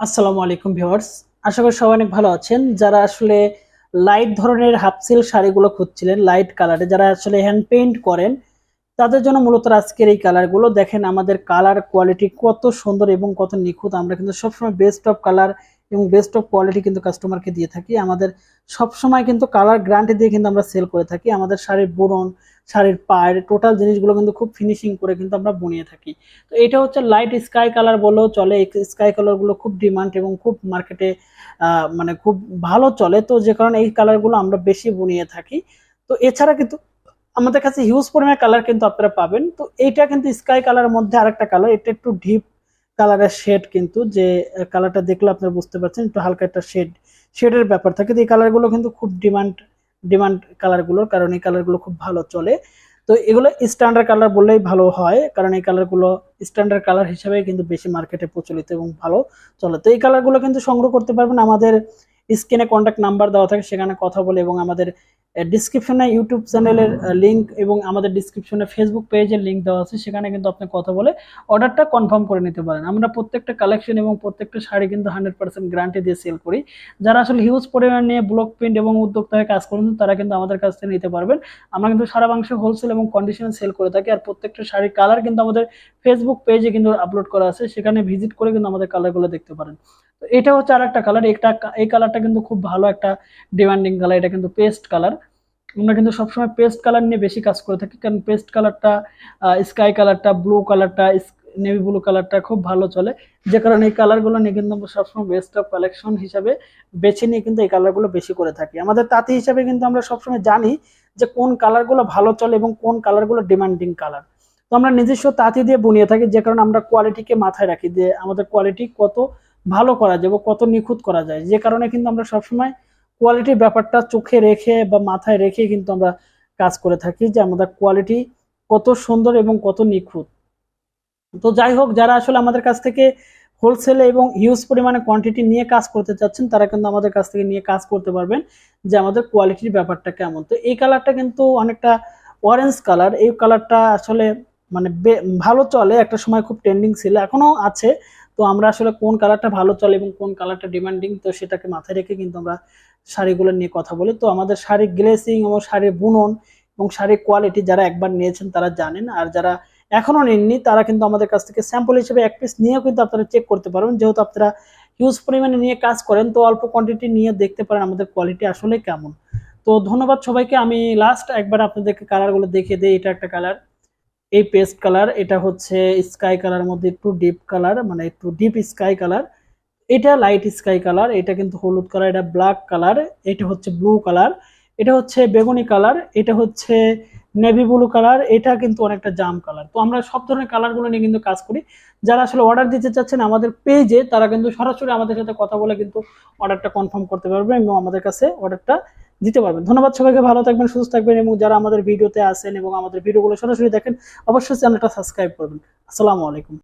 আসসালামু আলাইকুম ভিউয়ার্স। আশা করি সবাই অনেক ভালো আছেন। যারা আসলে লাইট ধরনের হাফ সিল শাড়িগুলো খুঁজছিলেন, লাইট কালারে, যারা আসলে হ্যান্ড পেইন্ট করেন, তাদের জন্য মূলত আজকের এই কালারগুলো। দেখেন আমাদের কালার কোয়ালিটি কত সুন্দর এবং কত নিখুঁত। আমরা কিন্তু সবসময় বেস্ট অফ কালার এবং বেস্ট অফ কোয়ালিটি কিন্তু কাস্টমারকে দিয়ে থাকি। আমাদের সবসময় কিন্তু কালার গ্যারান্টি দিয়ে কিন্তু আমরা সেল করে থাকি। আমাদের শাড়ির বুনন শাড়ির পায়ের টোটাল জিনিসগুলো কিন্তু খুব ফিনিশিং করে কিন্তু আমরা বুনিয়ে থাকি। তো এটা হচ্ছে লাইট স্কাই কালার বলেও চলে। স্কাই কালারগুলো খুব ডিমান্ড এবং খুব মার্কেটে মানে খুব ভালো চলে। তো যে কারণে এই কালারগুলো আমরা বেশি বুনিয়ে থাকি। তো এছাড়া কিন্তু আমাদের কাছে হিউজ পরিমাণে কালার কিন্তু আপনারা পাবেন। তো এইটা কিন্তু স্কাই কালারের মধ্যে আরেকটা কালার এটা একটু ডিপ কালারের শেড কিন্তু যে কালারটা দেখলে আপনারা বুঝতে পারছেন, একটু হালকা একটা শেড, শেডের ব্যাপার থাকে। এই কালারগুলো কিন্তু খুব ডিমান্ড ডিমান্ড কালারগুলোর কারণ এই কালারগুলো খুব ভালো চলে। তো এগুলো স্ট্যান্ডার্ড কালার বললেই ভালো হয়, কারণ এই কালারগুলো স্ট্যান্ডার্ড কালার হিসেবে কিন্তু বেশি মার্কেটে প্রচলিত এবং ভালো চলে। তো এই কালারগুলো কিন্তু সংগ্রহ করতে পারবেন আমাদের স্ক্রিনে কন্ট্যাক্ট নাম্বার দেওয়া থাকে, সেখানে কথা বলে এবং আমাদের ডিসক্রিপশনে ইউটিউব চ্যানেলের লিঙ্ক এবং আমাদের ডিসক্রিপশনে ফেসবুক পেজের লিঙ্ক দেওয়া আছে, সেখানে কিন্তু আপনি কথা বলে অর্ডারটা কনফার্ম করে নিতে পারেন। আমরা প্রত্যেকটা কালেকশন এবং প্রত্যেকটা শাড়ি কিন্তু হান্ড্রেড পার্সেন্ট গ্যারান্টি দিয়ে সেল করি। যারা আসলে হিউজ পরিমাণ নিয়ে ব্লক প্রিন্ট এবং উদ্যোক্তা হয়ে কাজ করুন, তারা কিন্তু আমাদের কাছ থেকে নিতে পারবেন। আমরা কিন্তু সারা মাংসে হোলসেল এবং কন্ডিশনে সেল করে থাকি, আর প্রত্যেকটা শাড়ির কালার কিন্তু আমাদের ফেসবুক পেজে কিন্তু আপলোড করা আছে, সেখানে ভিজিট করে কিন্তু আমাদের কালারগুলো দেখতে পারেন। এটা হচ্ছে আর একটা কালার এটা এই কালারটা কিন্তু খুব ভালো একটা ডিমান্ডিং কালার এটা কিন্তু পেস্ট কালার আমরা কিন্তু সবসময় পেস্ট কালার নিয়ে বেশি কাজ করে থাকি, কারণ পেস্ট কালারটা স্কাই কালারটা ব্লু কালারটা নেভি ব্লু কালারটা খুব ভালো চলে। যে কারণে এই কালারগুলো নিয়ে কিন্তু আমরা সবসময় বেস্ট অফ কালেকশন হিসাবে বেছে নিয়ে কিন্তু এই কালারগুলো বেশি করে থাকি। আমাদের তাঁতি হিসাবে কিন্তু আমরা সবসময় জানি যে কোন কালারগুলো ভালো চলে এবং কোন কালারগুলো ডিমান্ডিং কালার তো আমরা নিজস্ব তাঁতি দিয়ে বুনিয়ে থাকি, যে কারণে আমরা কোয়ালিটিকে মাথায় রাখি যে আমাদের কোয়ালিটি কত ভালো করা যায় বা কত নিখুঁত করা যায়। যে কারণে কিন্তু আমরা সবসময় কোয়ালিটির ব্যাপারটা চোখে রেখে বা মাথায় রেখে কিন্তু আমরা কাজ করে থাকি যে আমাদের কোয়ালিটি কত সুন্দর এবং কত নিখুঁত। তো যাই হোক, যারা আসলে আমাদের কাছ থেকে হোলসেলে এবং হিউজ পরিমাণে কোয়ান্টিটি নিয়ে কাজ করতে চাচ্ছেন, তারা কিন্তু আমাদের কাছ থেকে নিয়ে কাজ করতে পারবেন যে আমাদের কোয়ালিটির ব্যাপারটা কেমন। তো এই কালারটা কিন্তু অনেকটা অরেঞ্জ কালার এই কালারটা আসলে মানে ভালো চলে, একটা সময় খুব ট্রেন্ডিং ছিল, এখনও আছে। তো আমরা আসলে কোন কালারটা ভালো চলে এবং কোন কালারটা ডিমান্ডিং তো সেটাকে মাথায় রেখে কিন্তু আমরা শাড়িগুলো নিয়ে কথা বলি। তো আমাদের শাড়ির গ্লেসিং এবং শাড়ির বুনন এবং শাড়ির কোয়ালিটি যারা একবার নিয়েছেন তারা জানেন। আর যারা এখনও নেননি, তারা কিন্তু আমাদের কাছ থেকে স্যাম্পল হিসেবে এক পিস নিয়েও কিন্তু আপনারা চেক করতে পারবেন। যেহেতু আপনারা হিউজ পরিমাণে নিয়ে কাজ করেন, তো অল্প কোয়ান্টিটি নিয়ে দেখতে পারেন আমাদের কোয়ালিটি আসলে কেমন। তো ধন্যবাদ সবাইকে। আমি লাস্ট একবার আপনাদেরকে কালারগুলো দেখিয়ে দিই। এটা একটা কালার এই পেস্ট কালার, এটা হচ্ছে স্কাই কালার, মধ্যে একটু ডিপ কালার মানে একটু ডিপ স্কাই কালার। এটা লাইট স্কাই কালার, এটা কিন্তু হলুদ কালার, এটা ব্ল্যাক কালার, এটা হচ্ছে ব্লু কালার, এটা হচ্ছে বেগুনি কালার, এটা হচ্ছে নেভি ব্লু কালার, এটা কিন্তু অনেকটা জাম কালার। তো আমরা সব ধরনের কালারগুলো নিয়ে কিন্তু কাজ করি। যারা আসলে অর্ডার দিতে চাচ্ছেন আমাদের পেজে তারা কিন্তু সরাসরি আমাদের সাথে কথা বলে কিন্তু অর্ডারটা কনফার্ম করতে পারবে এবং আমাদের কাছে অর্ডারটা দিতে পারবেন। ধন্যবাদ সবাইকে, ভালো থাকবেন, সুস্থ থাকবেন এবং যারা আমাদের ভিডিওতে আসেন এবং আমাদের ভিডিওগুলো সরাসরি দেখেন, অবশ্যই চ্যানেলটা সাবস্ক্রাইব করবেন। আসসালামু আলাইকুম।